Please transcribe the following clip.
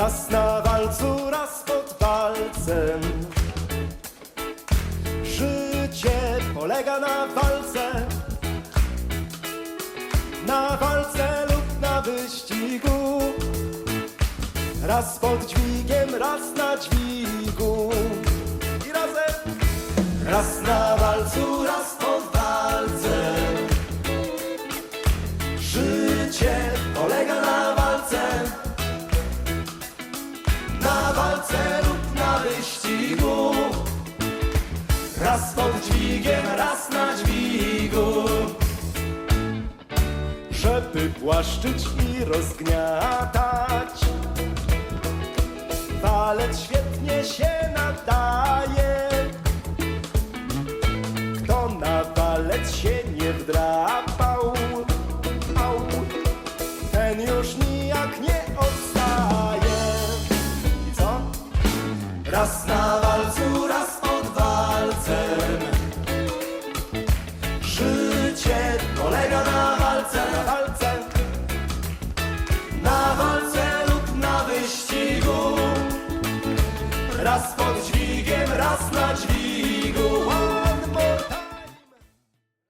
Raz na walcu, raz pod walcem. Życie polega na walce, na walce lub na wyścigu. Raz pod dźwigiem, raz na dźwigu. I razem. Raz na walcu, raz Raz pod dźwigiem, raz na dźwigu. Żeby płaszczyć i rozgniatać, walec świetnie się nadaje. Kto na walec się nie wdrapał, ten już nijak nie odstaje. I co? Raz na walcu, Raz pod dźwigiem, raz na dźwigu.